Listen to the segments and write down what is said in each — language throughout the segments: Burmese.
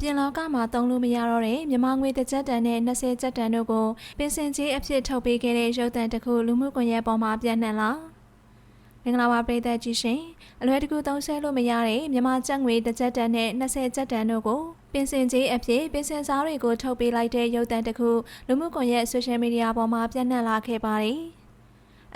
ပြင်လောကမှာသုံးလို့မရတော့တဲ့မြန်မာငွေတစ်ကြက်တန်နဲ့20ကြက်တန်တို့ကိုပင်စင်ကြီးအဖြစ်ထုတ်ပေးခဲ့တဲ့ရုပ်သံတစ်ခုလူမှုကွန်ရက်ပေါ်မှာပြန့်နှံ့လာမင်္ဂလာပါပရိသတ်ကြီးရှင်အလွယ်တကူသုံးဆဲလို့မရတဲ့မြန်မာကျပ်ငွေတစ်ကြက်တန်နဲ့20ကြက်တန်တို့ကိုပင်စင်ကြီးအဖြစ်ပင်စင်စားတွေကိုထုတ်ပေးလိုက်တဲ့ရုပ်သံတစ်ခုလူမှုကွန်ရက်ဆိုရှယ်မီဒီယာပေါ်မှာပြန့်နှံ့လာခဲ့ပါတယ်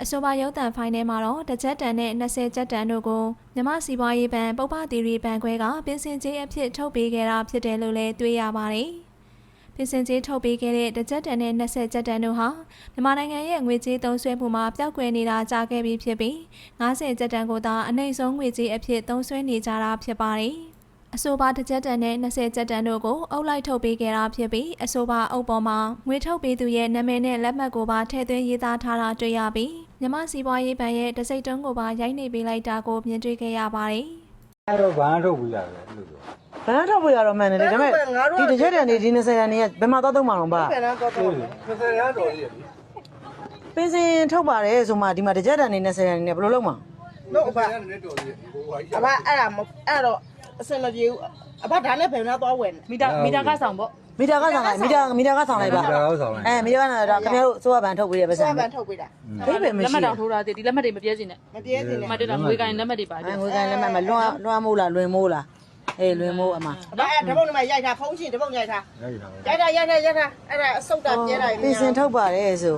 အဆိုပါရုပ်သံဖိုင်ထဲမှာတော့တစ်ချက်တန်နဲ့20ချက်တန်တို့ကိုမြမစီပွားရေးဘဏ်ပုပ္ပသီရိဘဏ်ခွဲကပင်စင်ကြီးအဖြစ်ထုတ်ပေးခဲ့တာဖြစ်တယ်လို့လည်းတွေ့ရပါတယ်။ပင်စင်ကြီးထုတ်ပေးခဲ့တဲ့တစ်ချက်တန်နဲ့20ချက်တန်တို့ဟာမြန်မာနိုင်ငံရဲ့ငွေကြေးသုံးစွဲမှုမှာပျောက်ကွယ်နေတာကြာခဲ့ပြီးဖြစ်ပြီး90ချက်တန်ကိုသာအနိုင်ဆုံးငွေကြေးအဖြစ်သုံးစွဲနေကြတာဖြစ်ပါတယ်။အဆိုပါတစ်ချက်တန်နဲ့20ချက်တန်တို့ကိုအုပ်လိုက်ထုတ်ပေးခဲ့တာဖြစ်ပြီးအဆိုပါအုပ်ပေါ်မှာငွေထုတ်ပေးသူရဲ့နာမည်နဲ့လက်မှတ်ကိုပါထည့်သွင်းရေးသားထားတာတွေ့ရပြီး မြမစီပွားရေးဘဏ်ရဲ့တစိမ့်တုံးကိုပါရိုက်နေပေးလိုက်တာကိုမြင်တွေ့ခဲ့ရပါတယ်။အဲ့တော့ဘာထုတ်ပြီးရတယ်အဲ့လိုဆိုဘန်းထောက်ဖို့ရတော့မှန်တယ်လေဒါပေမဲ့ဒီတစ်ချက်တန်နေဒီ20တန်နေကဘယ်မှာသွားသုံးမှာတော့ပါပြန်တော့တော့တော့20ရမ်းတော်ကြီးရပြီပင်စင်ထုတ်ပါတယ်ဆိုမှဒီမှာတစ်ချက်တန်နေ20တန်နေဘယ်လိုလုပ်မှာတော့အဘရမ်းနေတော်ကြီးဟိုဟာကြီးအဘအဲ့ဒါမအဲ့တော့အစင်မပြေဘူးအဘဒါနဲ့ဖယ်တော့သွားဝင်မီတာမီတာကဆောင်ပေါ့ မီတာကဆောင်လိုက်မီတာမီတာကဆောင်လိုက်ပါဒါတော့ဆောင်လိုက်အဲမီတာကဆောင်လိုက်တော့ခင်ဗျားတို့စိုးရဘန်ထုတ်ပေးရပါစဆွဲမ်းပန်ထုတ်ပေးတာဘိဗယ်မလက်မှရှိတ်တောင်ထိုးတာတည်းဒီလက်မှတ်တွေမပြည့်စင်နဲ့မပြေးစင်နဲ့မှတ်တက်တာငွေကိုင်းလက်မှတ်တွေပါအဲတယ်ငွေကန်လက်မှတ်မလွှမ်းလွှမ်းမိုးလားလွင်မိုးလားအေးလွင်မိုးအမအဘအဲ့ဓမ္မနဲ့မရိုက်တာဖုံးရှင်ဓမ္မရိုက်တာရိုက်တာရိုက်တာရိုက်တာရိုက်တာအဲ့ဒါအဆုတ်တာပြဲတာပင်စင်ထုတ်ပါတယ်ဆို